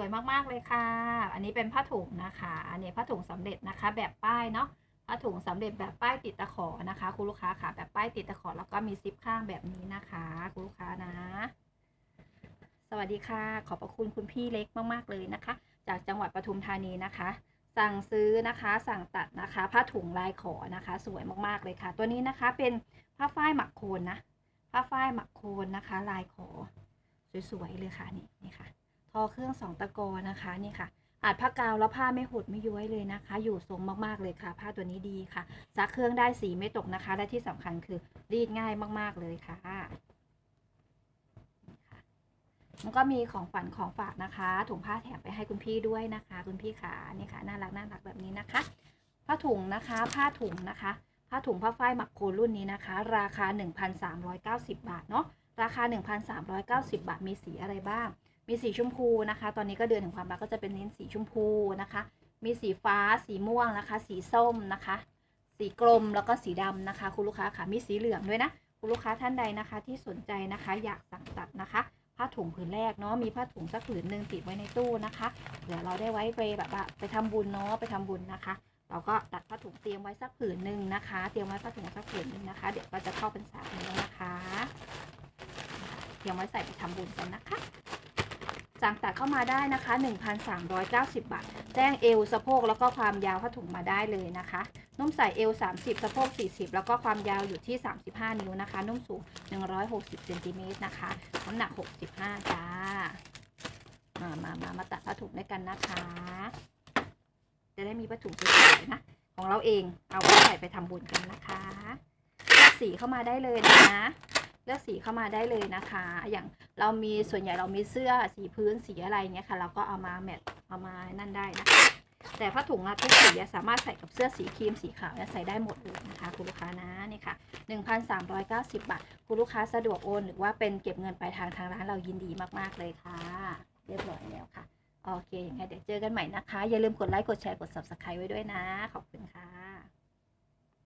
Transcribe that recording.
วยมากๆเลยค่ะ อันนี้เป็นผ้าถุงนะคะ อันนี้ผ้าถุงสำเร็จนะคะ แบบป้ายเนาะ ผ้าถุงสำเร็จแบบป้ายติดตะขอนะคะ คุณลูกค้าค่ะ แบบป้ายติดตะขอแล้วก็มีซิปข้างแบบนี้นะคะ คุณลูกค้านะ สวัสดีค่ะ ขอบพระคุณคุณพี่เล็กมากๆเลยนะคะ จากจังหวัดปทุมธานีนะคะ สั่งซื้อนะคะ สั่งตัดนะคะ ผ้าถุงลายขอนะคะ สวยมากๆเลยค่ะ ตัวนี้นะคะเป็นผ้าฝ้ายหมักโคนนะ ผ้าฝ้ายหมักโคนนะคะ ลายขอ สวยๆเลยค่ะนี่นี่ค่ะ อเครื่องสองตะกอนะคะนี่ค่ะอาจผ้ากาวแล้วผ้าไม่หดไม่ย้วยเลยนะคะ อยู่ทรงมากๆเลยค่ะ ผ้าตัวนี้ดีค่ะซักเครื่องได้สีไม่ตกนะคะ และที่สำคัญคือรีดง่ายมากๆเลยค่ะนี่ค่ะมันก็มีของฝันของฝากนะคะ ถุงผ้าแถมไปให้คุณพี่ด้วยนะคะ คุณพี่ขานี่ค่ะน่ารักน่ารักแบบนี้นะคะ ผ้าถุงนะคะ ผ้าถุงนะคะ ผ้าถุงผ้าฝ้ายหมักโคนรุ่นนี้นะคะ ราคา 1,390 บาทเนาะราคา 1,390 บาทมีสีอะไรบ้าง มีสีชมพูนะคะ ตอนนี้ก็เดือนแห่งความรักก็จะเป็นเน้นสีชมพูนะคะ มีสีฟ้า สีม่วงนะคะ สีส้มนะคะ สีกลมแล้วก็สีดำนะคะ คุณลูกค้าค่ะ มีสีเหลืองด้วยนะ คุณลูกค้าท่านใดนะคะ ที่สนใจนะคะ อยากสั่งตัดนะคะผ้าถุงผืนแรกเนาะมีผ้าถุงสักผืนหนึ่งติดไว้ในตู้นะคะเดี๋ยวเราได้ไว้ไปแบบว่าไปทำบุญเนาะไปทำบุญนะคะ เราก็ตัดผ้าถุงเตรียมไว้สักผืนหนึ่งนะคะ เตรียมไว้ผ้าถุงสักผืนหนึ่งนะคะ เดี๋ยวก็จะเข้าเป็นสามแล้วนะคะ เตรียมไว้ใส่ไปทำบุญกันนะคะ สั่งตัดเข้ามาได้นะคะ 1,390 บาท แจ้งเอวสะโพกแล้วก็ความยาวผ้าถุงมาได้เลยนะคะ นุ่มใส่เอว 30 สะโพก 40 แล้วก็ความยาวอยู่ที่ 35 นิ้วนะคะ นุ่มสูง 160เซนติเมตรนะคะ น้ำหนัก 65 จ้า มามามามาตัดผ้าถุงด้วยกันนะคะ จะได้มีผ้าถุงสวยๆนะ ของเราเอง เอาไว้ใส่ไปทำบุญกันนะคะเลือกสีเข้ามาได้เลยนะ เลือกสีเข้ามาได้เลยนะคะ อย่าง เรามีส่วนใหญ่เรามีเสื้อสีพื้นสีอะไรเงี้ยค่ะ เราก็เอามาแมทเอามานั่นได้นะคะแต่ผ้าถุงอะทุกสีสามารถใส่กับเสื้อสีครีมสีขาวใส่ได้หมดเลยนะคะคุณลูกค้านะนี่ค่ะ 1,390 บาทคุณลูกค้าสะดวกโอน หรือว่าเป็นเก็บเงินปลายทางทางร้านเรายินดีมากๆเลยค่ะ เรียบร้อยแล้วค่ะ โอเคอยังไงเดี๋ยวเจอกันใหม่นะคะ อย่าลืมกดไลค์กดแชร์กด subscribe ไว้ด้วยนะ ขอบคุณค่ะ